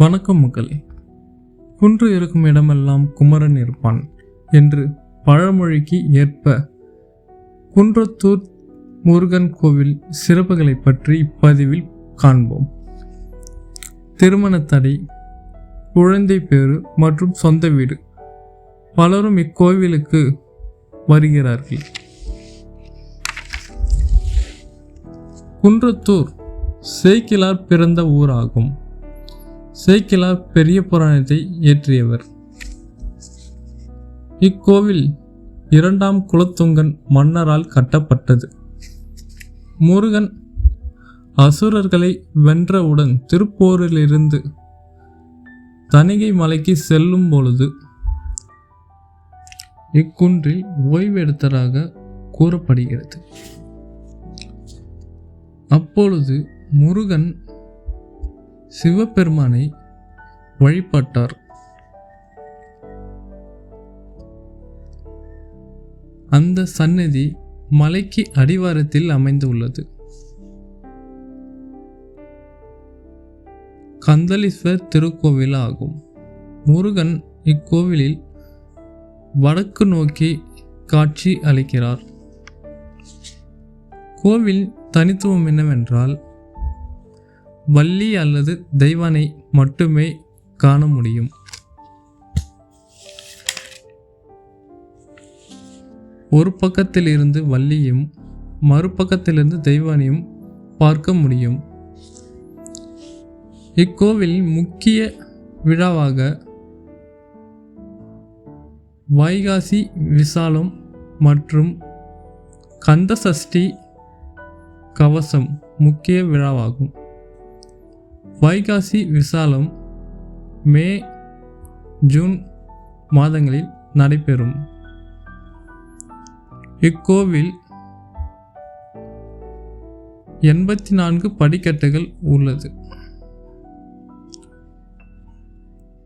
வணக்கம் மக்களே. குன்று இருக்கும் இடமெல்லாம் குமரன் இருப்பான் என்று பழமொழிக்கு ஏற்ப குன்றத்தூர் முருகன் கோவில் சிறப்புகளை பற்றி இப்பதிவில் காண்போம். திருமணத்தடை குழந்தை பேறு மற்றும் சொந்த வீடு பலரும் இக்கோவிலுக்கு வருகிறார்கள். குன்றத்தூர் சேக்கிலார் பிறந்த ஊராகும். சேக்கிலார் பெரிய புராணத்தை இயற்றியவர். இக்கோவில் இரண்டாம் குலத்துங்கன் மன்னரால் கட்டப்பட்டது. முருகன் அசுரர்களை வென்றவுடன் திருப்போரிலிருந்து தணிகை மலைக்கு செல்லும் பொழுது இக்குன்றில் ஓய்வெடுத்ததாக கூறப்படுகிறது. அப்பொழுது முருகன் சிவபெருமானை வழிபட்டார். அந்த சந்நிதி மலைக்கு அடிவாரத்தில் அமைந்துள்ளது. கந்தலீஸ்வர் திருக்கோவில் ஆகும். முருகன் இக்கோவிலில் வடக்கு நோக்கி காட்சி அளிக்கிறார். கோவில் தனித்துவம் என்னவென்றால் வள்ளி அல்லது தெய்வானை மட்டுமே காண முடியும். ஒரு பக்கத்திலிருந்து வள்ளியும் மறுபக்கத்திலிருந்து தெய்வானையும் பார்க்க முடியும். இக்கோவில் முக்கிய விழாவாக வைகாசி விசாலம் மற்றும் கந்தசஷ்டி கவசம் முக்கிய விழாவாகும். வைகாசி விசாலம் மே ஜூன் மாதங்களில் நடைபெறும். இக்கோவில் எண்பத்தி நான்கு படிக்கட்டுகள் உள்ளது.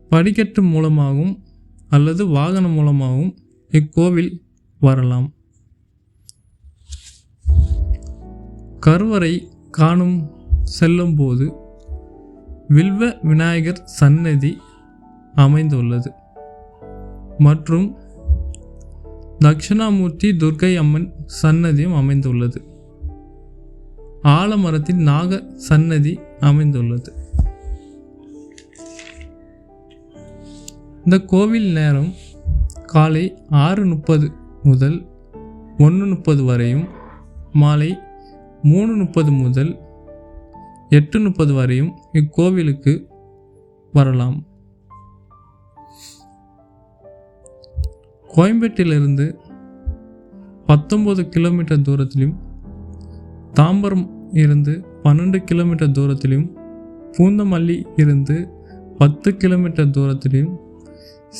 படிக்கட்டு மூலமாகவும் அல்லது வாகனம் மூலமாகவும் இக்கோவில் வரலாம். கருவறை காணும் செல்லும்போது வில்வ விநாயகர் சன்னதி அமைந்துள்ளது. மற்றும் தட்சிணாமூர்த்தி துர்க்கை அம்மன் சன்னதியும் அமைந்துள்ளது. ஆலமரத்தின் நாக சன்னதி அமைந்துள்ளது. இந்த கோவில் நேரம் காலை ஆறு முப்பது முதல் ஒன்று முப்பது வரையும் மாலை மூணு முப்பது முதல் எட்டு முப்பது வரையும் இக்கோவிலுக்கு வரலாம். கோயம்பேட்டிலிருந்து பத்தொம்பது கிலோமீட்டர் தூரத்திலும் தாம்பரம் இருந்து பன்னெண்டு கிலோமீட்டர் தூரத்திலும் பூந்தமல்லி இருந்து பத்து கிலோமீட்டர் தூரத்திலும்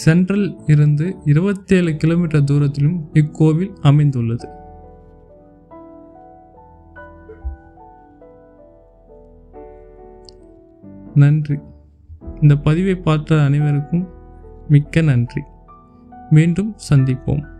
சென்ட்ரல் இருந்து இருபத்தேழு கிலோமீட்டர் தூரத்திலும் இக்கோவில் அமைந்துள்ளது. நன்றி. இந்த பதிவை பார்த்த அனைவருக்கும் மிக்க நன்றி. மீண்டும் சந்திப்போம்.